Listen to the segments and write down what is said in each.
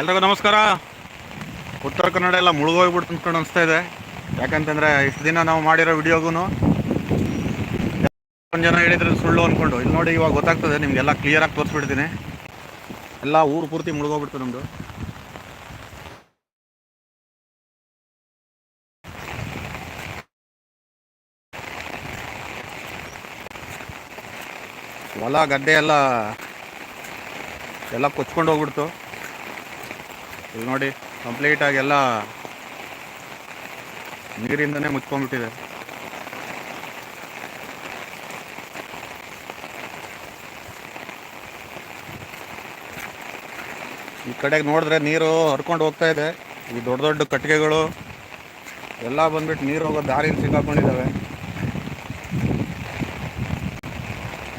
ಎಲ್ರಿಗೂ ನಮಸ್ಕಾರ. ಉತ್ತರ ಕನ್ನಡ ಎಲ್ಲ ಮುಳುಗೋಗ್ಬಿಡ್ತು ಅನ್ಕೊಂಡು ಅನಿಸ್ತಾ ಇದೆ. ಯಾಕಂತಂದರೆ ಇಷ್ಟು ದಿನ ನಾವು ಮಾಡಿರೋ ವಿಡಿಯೋಗೂ ಒಂದು ಜನ ಹೇಳಿದ್ರೆ ಸುಳ್ಳು ಅಂದ್ಕೊಂಡು ಇಲ್ಲಿ ನೋಡಿ ಇವಾಗ ಗೊತ್ತಾಗ್ತದೆ, ನಿಮಗೆಲ್ಲ ಕ್ಲಿಯರಾಗಿ ತೋರಿಸ್ಬಿಡ್ತೀನಿ. ಎಲ್ಲ ಊರು ಪೂರ್ತಿ ಮುಳುಗೋಗ್ಬಿಡ್ತು ನಮ್ಮದು ಹೊಲ ಗಡ್ಡೆ ಎಲ್ಲ ಎಲ್ಲ ಕೊಚ್ಕೊಂಡು ಹೋಗ್ಬಿಡ್ತು. ಇಲ್ಲಿ ನೋಡಿ ಕಂಪ್ಲೀಟಾಗಿ ಎಲ್ಲ ನೀರಿಂದನೇ ಮುಚ್ಕೊಂಡ್ಬಿಟ್ಟಿದೆ. ಈ ಕಡೆಗೆ ನೋಡಿದ್ರೆ ನೀರು ಹರ್ಕೊಂಡು ಹೋಗ್ತಾ ಇದೆ. ಈ ದೊಡ್ಡ ದೊಡ್ಡ ಕಟ್ಟಿಗೆಗಳು ಎಲ್ಲ ಬಂದ್ಬಿಟ್ಟು ನೀರು ಹೋಗೋ ದಾರಿಲಿ ಸಿಕ್ಕಾಕೊಂಡಿದ್ದಾವೆ.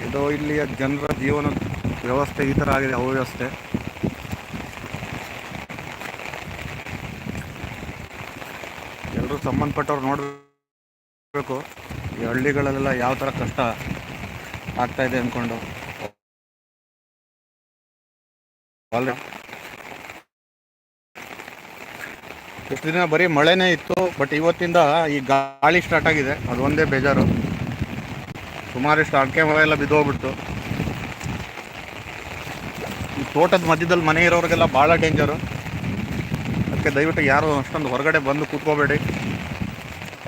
ಇದು ಇಲ್ಲಿಯ ಜನರ ಜೀವನ ವ್ಯವಸ್ಥೆ ಈ ಥರ ಆಗಿದೆ, ಅವ್ಯವಸ್ಥೆ ಎಲ್ಲರೂ ಸಂಬಂಧಪಟ್ಟವ್ರು ನೋಡಬೇಕು. ಈ ಹಳ್ಳಿಗಳಲ್ಲೆಲ್ಲ ಯಾವ ಥರ ಕಷ್ಟ ಆಗ್ತಾ ಇದೆ ಅಂದ್ಕೊಂಡು ಇಷ್ಟು ದಿನ ಬರೀ ಮಳೆನೇ ಇತ್ತು ಬಟ್ ಇವತ್ತಿಂದ ಈ ಗಾಳಿ ಸ್ಟಾರ್ಟ್ ಆಗಿದೆ. ಅದು ಒಂದೇ ಬೇಜಾರು. ಸುಮಾರಿಷ್ಟು ಅಡಿಕೆ ಮರ ಎಲ್ಲ ಬಿದ್ದೋಗ್ಬಿಡ್ತು. ಈ ತೋಟದ ಮಧ್ಯದಲ್ಲಿ ಮನೆ ಇರೋರಿಗೆಲ್ಲ ಭಾಳ ಡೇಂಜರು ಅದಕ್ಕೆ ದಯವಿಟ್ಟು ಯಾರು ಅಷ್ಟೊಂದು ಹೊರಗಡೆ ಬಂದು ಕೂತ್ಕೋಬೇಡಿ.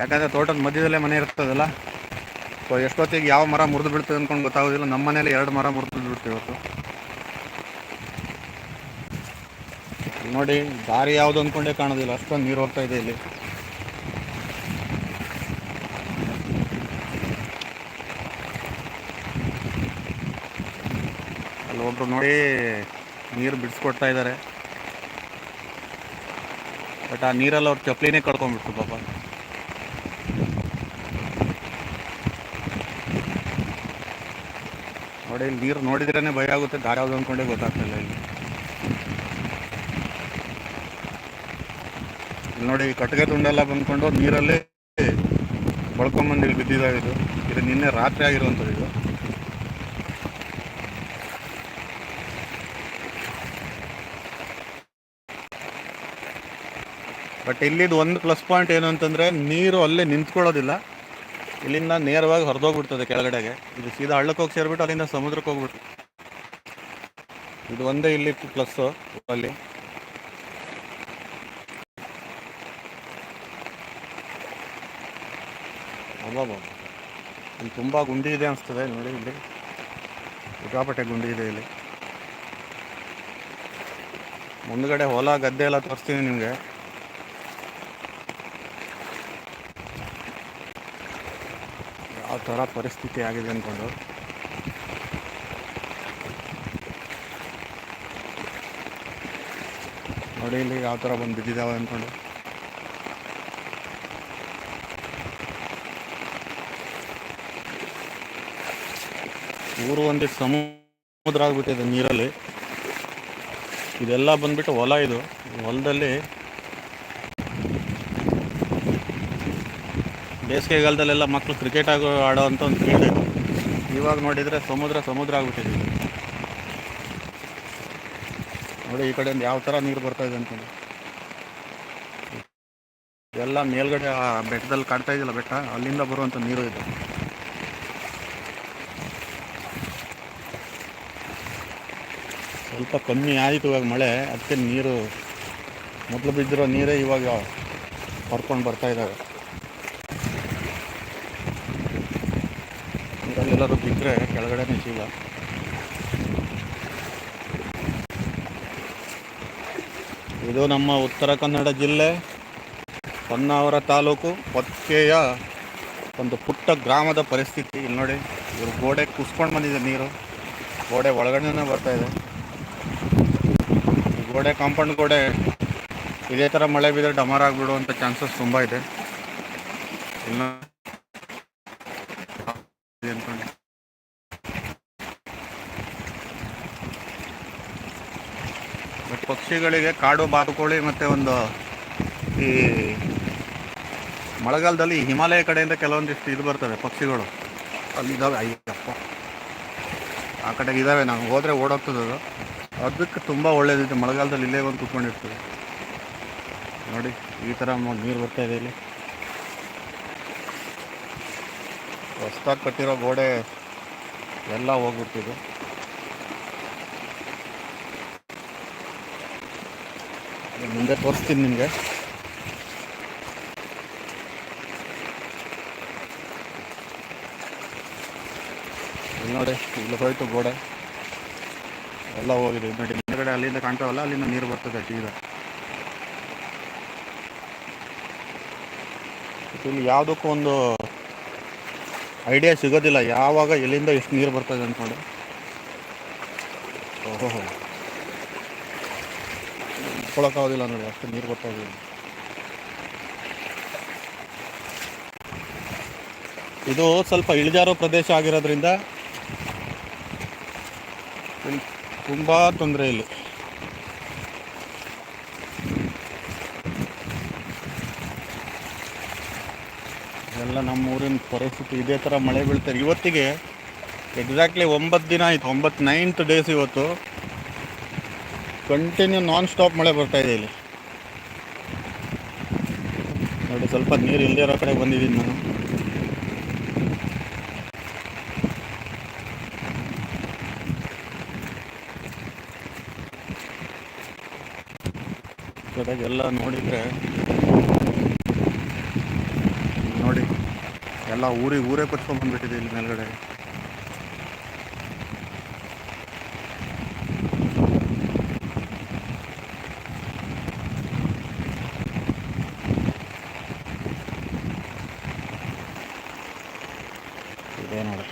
ಯಾಕಂದರೆ ತೋಟದ ಮಧ್ಯದಲ್ಲೇ ಮನೆ ಇರ್ತದಲ್ಲ? ಸೊ ಎಷ್ಟೊತ್ತಿಗೆ ಯಾವ ಮರ ಮುರಿದು ಬಿಡ್ತದೆ ಅಂದ್ಕೊಂಡು ಗೊತ್ತಾಗೋದಿಲ್ಲ. ನಮ್ಮ ಮನೇಲಿ ಎರಡು ಮರ ಮುರಿದು ಬಿಡ್ತೀವಿ ಇವತ್ತು. ನೋಡಿ, ದಾರಿ ಯಾವುದು ಅಂದ್ಕೊಂಡೇ ಕಾಣೋದಿಲ್ಲ. ಅಷ್ಟೊಂದು ನೀರು ಹೋಗ್ತಾ ಇದೆ ಇಲ್ಲಿ. ಅಲ್ಲಿ ಒಬ್ರು ನೋಡಿ ನೀರು ಬಿಡಿಸ್ಕೊಡ್ತಾ ಇದ್ದಾರೆ ಬಟ್ ಆ ನೀರಲ್ಲಿ ಅವ್ರು ಚಪ್ಪಲಿನೇ ಕಳ್ಕೊಂಡ್ಬಿಟ್ರು ಪಾಪ. ಇಲ್ಲಿ ನೀರು ನೋಡಿದ್ರೇ ಭಯ ಆಗುತ್ತೆ. ದಾರ ಯಾವುದು ಅಂದ್ಕೊಂಡೇ ಗೊತ್ತಾಗ್ತಿಲ್ಲ ಇಲ್ಲಿ ಇಲ್ಲಿ. ನೋಡಿ ಕಟ್ಟಿಗೆ ತುಂಡೆಲ್ಲ ಬಂದ್ಕೊಂಡು ನೀರಲ್ಲೇ ಬಳ್ಕೊಂಬಂದು ಇಲ್ಲಿ ಬಿದ್ದಿದ್ದಾವೆ ಇದು. ಇದು ನಿನ್ನೆ ರಾತ್ರಿ ಆಗಿರುವಂಥದ್ದು ಇದು. ಬಟ್ ಇಲ್ಲಿದ್ದು ಒಂದು ಪ್ಲಸ್ ಪಾಯಿಂಟ್ ಏನು ಅಂತಂದರೆ ನೀರು ಅಲ್ಲೇ ನಿಂತ್ಕೊಳ್ಳೋದಿಲ್ಲ. ಇಲ್ಲಿಂದ ನೇರವಾಗಿ ಹೊರದೋಗ್ಬಿಡ್ತದೆ ಕೆಳಗಡೆಗೆ. ಇದು ಸೀದಾ ಹಳ್ಳಕ್ಕೆ ಹೋಗಿ ಸೇರಿಬಿಟ್ಟು ಅಲ್ಲಿಂದ ಸಮುದ್ರಕ್ಕೆ ಹೋಗ್ಬಿಟ್ಟು ಇದು ಒಂದೇ ಇಲ್ಲಿ ಪ್ಲಸ್ಸು ಅಲ್ಲಿ. ಇಲ್ಲಿ ತುಂಬ ಗುಂಡಿ ಇದೆ ಅನಿಸ್ತದೆ ನೋಡಿ ಇಲ್ಲಿ. ಸಿಕ್ಕಾಪಟ್ಟೆ ಗುಂಡಿ ಇದೆ ಇಲ್ಲಿ. ಮುಂದ್ಗಡೆ ಹೊಲ ಗದ್ದೆ ಎಲ್ಲ ತೋರಿಸ್ತೀನಿ ನಿಮಗೆ ಯಾವ ಥರ ಪರಿಸ್ಥಿತಿ ಆಗಿದೆ ಅಂದ್ಕೊಂಡು ನೋಡಿ ಇಲ್ಲಿ ಯಾವ ಥರ ಬಂದು ಬಿದ್ದಿದ್ದಾವೆ ಅಂದ್ಕೊಂಡು ಊರು ಒಂದು ಸಮುದ್ರ ಆಗಿಬಿಟ್ಟಿದೆ ನೀರಲ್ಲಿ. ಇದೆಲ್ಲ ಬಂದ್ಬಿಟ್ಟು ಹೊಲ ಇದು. ಹೊಲದಲ್ಲಿ ಬೇಸಿಗೆಗಾಲದಲ್ಲೆಲ್ಲ ಮಕ್ಕಳು ಕ್ರಿಕೆಟ್ ಆಗೋ ಆಡೋ ಅಂತ ಒಂದು ಫೀಲ್ಡ್ ಇವಾಗ ನೋಡಿದರೆ ಸಮುದ್ರ ಸಮುದ್ರ ಆಗ್ಬಿಟ್ಟಿದೆ. ನೋಡಿ, ಈ ಕಡೆಯಿಂದ ಯಾವ ಥರ ನೀರು ಬರ್ತಾ ಇದೆ ಅಂತಂದು ಎಲ್ಲ ಮೇಲ್ಗಡೆ ಆ ಬೆಟ್ಟದಲ್ಲಿ ಕಾಣ್ತಾ ಇದೆಯಲ್ಲ ಬೆಟ್ಟ, ಅಲ್ಲಿಂದ ಬರುವಂಥ ನೀರು ಇದೆ. ಸ್ವಲ್ಪ ಕಮ್ಮಿ ಆಯಿತು ಇವಾಗ ಮಳೆ, ಅದಕ್ಕೆ ನೀರು, ಮೊದಲು ಬಿದ್ದಿರೋ ನೀರೇ ಇವಾಗ ಹೊರ್ಕೊಂಡು ಬರ್ತಾ ಇದ್ದಾವೆ ನೀರಲ್ಲೆಲ್ಲರೂ ಬಿದ್ದರೆ ಕೆಳಗಡೆನೇ ಜೀವ. ಇದು ನಮ್ಮ ಉತ್ತರ ಕನ್ನಡ ಜಿಲ್ಲೆ ಹೊನ್ನಾವರ ತಾಲೂಕು ಹೊತ್ಕೆಯ ಒಂದು ಪುಟ್ಟ ಗ್ರಾಮದ ಪರಿಸ್ಥಿತಿ. ಇಲ್ಲಿ ನೋಡಿ, ಇವರು ಗೋಡೆ ಕುಸ್ಕೊಂಡು ಬಂದಿದೆ ನೀರು. ಗೋಡೆ ಒಳಗಡೆನೇ ಬರ್ತಾ ಇದೆ. ಗೋಡೆ, ಕಾಂಪೌಂಡ್ ಗೋಡೆ, ಇದೇ ಥರ ಮಳೆ ಬಿದ್ದರೆ ಡಮರ್ ಆಗಿಬಿಡುವಂಥ ಚಾನ್ಸಸ್ ತುಂಬ ಇದೆ. ಇಲ್ಲ ಅನ್ಕೊಂಡು ಬಟ್ ಪಕ್ಷಿಗಳಿಗೆ ಕಾಡು ಬಾತುಕೋಳಿ ಮತ್ತು ಒಂದು ಈ ಮಳೆಗಾಲದಲ್ಲಿ ಹಿಮಾಲಯ ಕಡೆಯಿಂದ ಕೆಲವೊಂದಿಷ್ಟು ಇದು ಬರ್ತವೆ ಪಕ್ಷಿಗಳು. ಅಲ್ಲಿದ್ದಾವೆ ಅಯ್ಯಪ್ಪ. ಆ ಕಡೆಗೆ ಇದ್ದಾವೆ ನಾವು ಹೋದರೆ ಓಡೋಗ್ತದೆ ಅದು. ಅದಕ್ಕೆ ತುಂಬ ಒಳ್ಳೆಯದಿದೆ ಮಳೆಗಾಲದಲ್ಲಿ ಇಲ್ಲೇ ಬಂದು ಕೂತ್ಕೊಂಡಿರ್ತದೆ ನೋಡಿ, ಈ ಥರ ನೀರು ಬರ್ತಾ ಇದೆ ಇಲ್ಲಿ. ಹೊಸ್ದಾಗಿ ಕಟ್ಟಿರೋ ಗೋಡೆ ಎಲ್ಲ ಹೋಗ್ಬಿಡ್ತಿದೆ ಮುಂದೆ ತೋರಿಸ್ತೀನಿ ನಿಮಗೆ. ಇಲ್ಲಿ ನೋಡಿ, ಇಲ್ಲಿ ಹೋಯ್ತು ಗೋಡೆ. ಎಲ್ಲ ಹೋಗಿದೆ. ನೋಡಿ ಹಿಂದ್ಗಡೆ ಅಲ್ಲಿಂದ ಕಾಣ್ತಾವಲ್ಲ, ಅಲ್ಲಿಂದ ನೀರು ಬರ್ತದೆ ಈಗ ಇಲ್ಲಿ ಯಾವುದಕ್ಕೂ ಒಂದು ಐಡಿಯಾ ಸಿಗೋದಿಲ್ಲ. ಯಾವಾಗ ಎಲ್ಲಿಂದ ಎಷ್ಟು ನೀರು ಬರ್ತದೆ ಅಂದ್ಕೊಂಡು ಓಹೋ. ಇಟ್ಕೊಳಕ್ಕಾಗೋದಿಲ್ಲ ನೋಡಿ, ಅಷ್ಟು ನೀರು ಬರ್ತಾ ಇದು ಸ್ವಲ್ಪ ಇಳಿಜಾರು ಪ್ರದೇಶ ಆಗಿರೋದ್ರಿಂದ ತುಂಬ ತೊಂದರೆ ಇಲ್ಲಿ. ಎಲ್ಲ ನಮ್ಮ ಊರಿನ ಪರಿಸ್ಥಿತಿ ಇದೇ ಥರ ಮಳೆ ಬೀಳ್ತಾರೆ ಇವತ್ತಿಗೆ ಎಕ್ಸಾಕ್ಟ್ಲಿ ಒಂಬತ್ತು ದಿನ ಆಯಿತು ಒಂಬತ್ತು ನೈನ್ತ್ ಡೇಸ್ ಇವತ್ತು. ಕಂಟಿನ್ಯೂ ನಾನ್ ಸ್ಟಾಪ್ ಮಳೆ ಬರ್ತಾ ಇದೆ ಇಲ್ಲಿ. ನೋಡಿ, ಸ್ವಲ್ಪ ನೀರು ಇಲ್ಲದೇ ಇರೋ ಕಡೆ ಬಂದಿದ್ದೀನಿ ನಾನು. ಎಲ್ಲ ನೋಡಿದರೆ, ನೋಡಿ, ಎಲ್ಲ ಊರಿಗೆ ಊರೇ ಕಟ್ಕೊಂಡು ಬಂದ್ಬಿಟ್ಟಿದೆ ಇಲ್ಲಿ ಮೇಲ್ಗಡೆ. ಇದೆ ನೋಡಿ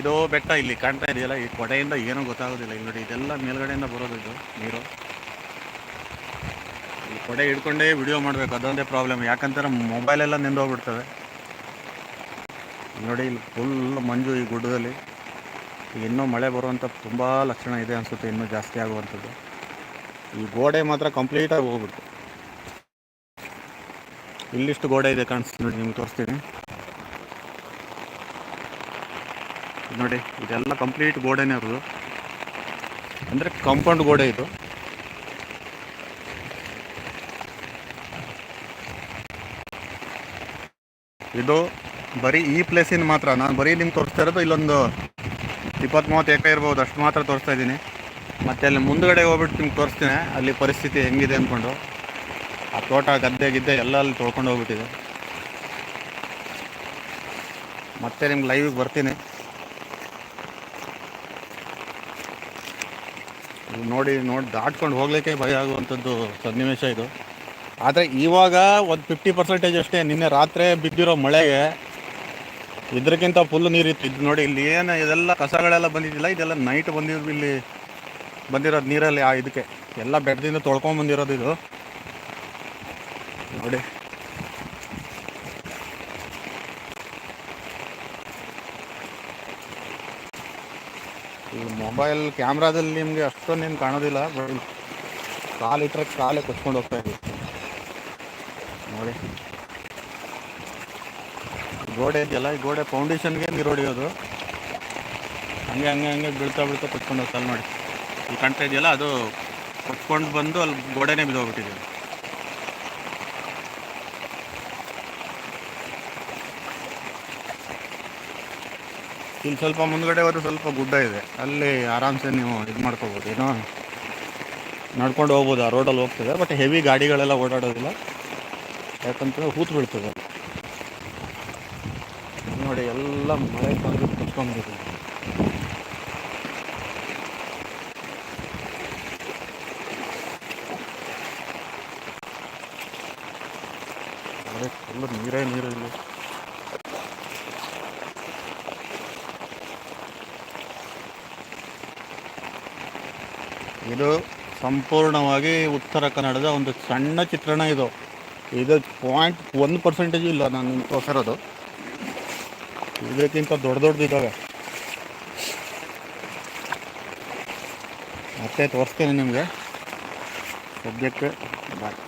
ಇದು ಬೆಟ್ಟ ಇಲ್ಲಿ ಕಾಣ್ತಾ ಇದೆಯಲ್ಲ, ಈ ಕೊಡೆಯಿಂದ ಏನೂ ಗೊತ್ತಾಗೋದಿಲ್ಲ. ಇಲ್ಲಿ ನೋಡಿ, ಇದೆಲ್ಲ ಮೇಲ್ಗಡೆಯಿಂದ ಬರೋದು ಇದು, ನೀರು. ಈ ಕೊಡೆ ಹಿಡ್ಕೊಂಡೇ ವಿಡಿಯೋ ಮಾಡಬೇಕು, ಅದೊಂದೇ ಪ್ರಾಬ್ಲಮ್ ಯಾಕಂತಾರೆ ಮೊಬೈಲೆಲ್ಲ ನೆಂದೋಗ್ಬಿಡ್ತವೆ ನೋಡಿ, ಇಲ್ಲಿ ಫುಲ್ ಮಂಜು ಈ ಗುಡ್ಡದಲ್ಲಿ. ಇನ್ನೂ ಮಳೆ ಬರುವಂಥ ತುಂಬ ಲಕ್ಷಣ ಇದೆ ಅನಿಸುತ್ತೆ, ಇನ್ನೂ ಜಾಸ್ತಿ ಆಗುವಂಥದ್ದು. ಈ ಗೋಡೆ ಮಾತ್ರ ಕಂಪ್ಲೀಟಾಗಿ ಹೋಗ್ಬಿಡ್ತು. ಇಲ್ಲಿಷ್ಟು ಗೋಡೆ ಇದೆ ಕಾಣಿಸ್ತು ನೋಡಿ, ನಿಮ್ಗೆ ತೋರಿಸ್ತೀನಿ ಇದ್ ನೋಡಿ, ಇದೆಲ್ಲ ಕಂಪ್ಲೀಟ್ ಗೋಡೆನೇ ಇರೋದು ಅಂದರೆ ಕಾಂಪೌಂಡ್ ಗೋಡೆ ಇದು. ಇದು ಬರೀ ಈ ಪ್ಲೇಸಿನ ಮಾತ್ರ. ನಾನು ಬರೀ ನಿಮ್ಗೆ ತೋರಿಸ್ತಾ ಇರೋದು ಇಲ್ಲೊಂದು ಇಪ್ಪತ್ತು ಮೂವತ್ತು ಎಕರೆ ಇರ್ಬೋದು, ಅಷ್ಟು ಮಾತ್ರ ತೋರಿಸ್ತಾ ಇದ್ದೀನಿ. ಮತ್ತೆ ಅಲ್ಲಿ ಮುಂದ್ಗಡೆ ಹೋಗ್ಬಿಟ್ಟು ನಿಮ್ಗೆ ತೋರಿಸ್ತೀನಿ, ಅಲ್ಲಿ ಪರಿಸ್ಥಿತಿ ಹೆಂಗಿದೆ ಅಂದ್ಕೊಂಡು ಆ ತೋಟ, ಗದ್ದೆ, ಗಿದ್ದೆ ಎಲ್ಲ ಅಲ್ಲಿ ತೊಳ್ಕೊಂಡು ಹೋಗ್ಬಿಟ್ಟಿದೆ. ಮತ್ತೆ ನಿಮ್ಗೆ ಲೈವಿಗೆ ಬರ್ತೀನಿ. ನೋಡಿ ನೋಡಿ ದಾಟ್ಕೊಂಡು ಹೋಗ್ಲಿಕ್ಕೆ ಭಯ ಆಗುವಂಥದ್ದು ಸನ್ನಿವೇಶ ಇದು. ಆದರೆ ಇವಾಗ ಒಂದು ಫಿಫ್ಟಿ ಪರ್ಸೆಂಟೇಜ್ ಅಷ್ಟೇ, ನಿನ್ನೆ ರಾತ್ರಿ ಬಿದ್ದಿರೋ ಮಳೆಗೆ ಇದಕ್ಕಿಂತ ಫುಲ್ ನೀರಿತ್ತು ಇದು ನೋಡಿ, ಇಲ್ಲಿ ಏನು ಇದೆಲ್ಲ ಕಸಗಳೆಲ್ಲ ಬಂದಿದ್ದಿಲ್ಲ, ಇದೆಲ್ಲ ನೈಟ್ ಬಂದಿದ್ದು ಇಲ್ಲಿ ಬಂದಿರೋದು ನೀರಲ್ಲಿ ಆ ಇದಕ್ಕೆ. ಎಲ್ಲ ಬೆಟ್ಟದಿಂದ ತೊಳ್ಕೊಂಬಂದಿರೋದು ಇದು. ನೋಡಿ. ಈ ಮೊಬೈಲ್ ಕ್ಯಾಮ್ರಾದಲ್ಲಿ ನಿಮಗೆ ಅಷ್ಟೊಂದೇನು ಕಾಣೋದಿಲ್ಲ ಬಟ್ ಕಾಲಿಟ್ರೆ ಕಾಲೇ ಕೊಚ್ಕೊಂಡು ಹೋಗ್ತಾ ಇದ್ದೀವಿ. ನೋಡಿ. ಗೋಡೆ ಇದೆಯಲ್ಲ, ಈ ಗೋಡೆ ಫೌಂಡೇಶನ್ಗೆ ನೀರು ಹೊಡೆಯೋದು. ಹಂಗೆ ಹಂಗೆ ಹಂಗೆ ಬೀಳ್ತಾ ಬೀಳ್ತಾ ಕೊಚ್ಕೊಂಡು ಹೋಗ್ತಾ ನೋಡಿ. ಈ ಕಾಣ್ತಾ ಇದೆಯಲ್ಲ, ಅದು ಕೊಚ್ಕೊಂಡು ಬಂದು ಅಲ್ಲಿ ಗೋಡೆನೇ ಬಿದ್ದೋಗ್ಬಿಟ್ಟಿದೆ. ಇಲ್ಲಿ ಸ್ವಲ್ಪ ಮುಂದ್ಗಡೆ ಹೋದ್ರೆ ಸ್ವಲ್ಪ ಗುಡ್ಡ ಇದೆ. ಅಲ್ಲಿ ಆರಾಮ್ಸೆ ನೀವು ಇದು ಮಾಡ್ಕೋಬೋದು. ಏನೋ ನಡ್ಕೊಂಡು ಹೋಗ್ಬೋದು. ಆ ರೋಡಲ್ಲಿ ಹೋಗ್ತದೆ. ಬಟ್ ಹೆವಿ ಗಾಡಿಗಳೆಲ್ಲ ಓಡಾಡೋದಿಲ್ಲ. ಯಾಕಂತಂದ್ರೆ ಹೂತು ಬೀಳ್ತದೆ ನೋಡಿ, ಎಲ್ಲ ಮಳೆ ಬಂದು ಕುತ್ಕೊಂಡ್ಬಿಟ್ಟಿದೆ. ಮಳೆ ನೀರೇ ನೀರು ಇಲ್ಲಿ. ಇದು ಸಂಪೂರ್ಣವಾಗಿ ಉತ್ತರ ಕನ್ನಡದ ಒಂದು ಸಣ್ಣ ಚಿತ್ರಣ ಇದು. ಇದು ಪಾಯಿಂಟ್ ಒಂದು ಪರ್ಸೆಂಟೇಜ್ ಇಲ್ಲ ನಾನು ತೋರಿಸಿರೋದು ಇದಕ್ಕಿಂತ ದೊಡ್ಡ ದೊಡ್ಡದಿದ್ದಾವೆ ಮತ್ತೆ ತೋರಿಸ್ತೇನೆ ನಿಮಗೆ. ಸದ್ಯಕ್ಕೆ ಬಾಯ್